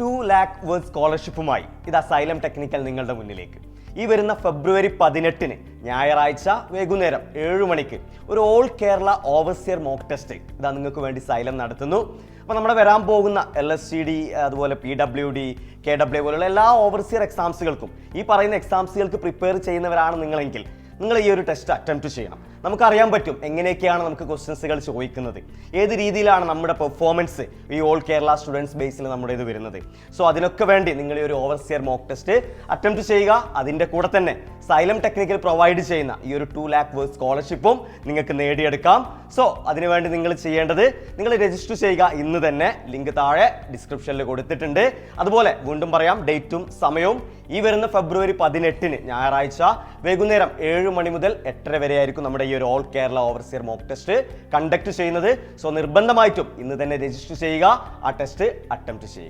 To lakh word സ്കോളർഷിപ്പുമായി ഇത് asylum technical നിങ്ങളുടെ മുന്നിലേക്ക്. ഈ വരുന്ന ഫെബ്രുവരി പതിനെട്ടിന് ഞായറാഴ്ച വൈകുന്നേരം ഏഴ് മണിക്ക് ഒരു all Kerala overseer mock test ഇതാ നിങ്ങൾക്ക് വേണ്ടി സൈലം നടത്തുന്നു. അപ്പോൾ നമ്മുടെ വരാൻ പോകുന്ന എൽ എസ് സി ഡി അതുപോലെ P W D K W പോലുള്ള എല്ലാ ഓവർസിയർ എക്സാംസുകൾക്കും ഈ പറയുന്ന എക്സാംസുകൾക്ക് പ്രിപ്പയർ ചെയ്യുന്നവരാണ് നിങ്ങളെങ്കിൽ നിങ്ങൾ ഈ ഒരു ടെസ്റ്റ് അറ്റംപ്റ്റ് ചെയ്യണം. നമുക്കറിയാൻ പറ്റും എങ്ങനെയൊക്കെയാണ് നമുക്ക് ക്വസ്റ്റ്യൻസുകൾ ചോദിക്കുന്നത്. ഏത് രീതിയിലാണ് നമ്മുടെ പെർഫോമൻസ് ഈ ഓൾ കേരള സ്റ്റുഡൻസ് ബേസിൽ നമ്മുടെ ഇത് വരുന്നത്. സോ അതിനൊക്കെ വേണ്ടി നിങ്ങൾ ഈ ഒരു ഓവർസിയർ മോക്ക് ടെസ്റ്റ് അറ്റംപ്റ്റ് ചെയ്യുക. അതിന്റെ കൂടെ തന്നെ സൈലം ടെക്നിക്കൽ പ്രൊവൈഡ് ചെയ്യുന്ന ഈ ഒരു ടു ലാക്ക് വേർഡ് സ്കോളർഷിപ്പും നിങ്ങൾക്ക് നേടിയെടുക്കാം. സോ അതിനുവേണ്ടി നിങ്ങൾ ചെയ്യേണ്ടത് നിങ്ങൾ രജിസ്റ്റർ ചെയ്യുക ഇന്ന് തന്നെ. ലിങ്ക് താഴെ ഡിസ്ക്രിപ്ഷനിൽ കൊടുത്തിട്ടുണ്ട്. അതുപോലെ വീണ്ടും പറയാം ഡേറ്റും സമയവും. ഈ വരുന്ന ഫെബ്രുവരി പതിനെട്ടിന് ഞായറാഴ്ച വൈകുന്നേരം ഏഴ് മണി മുതൽ എട്ടര വരെ ആയിരിക്കും നമ്മുടെ ഈ ഒരു all Kerala overseer mock test conduct ചെയ്യുന്നത്. സോ നിർബന്ധമായിട്ടും ഇന്ന് തന്നെ രജിസ്റ്റർ ചെയ്യുക. ആ ടെസ്റ്റ് അറ്റംപ്റ്റ് ചെയ്യുക.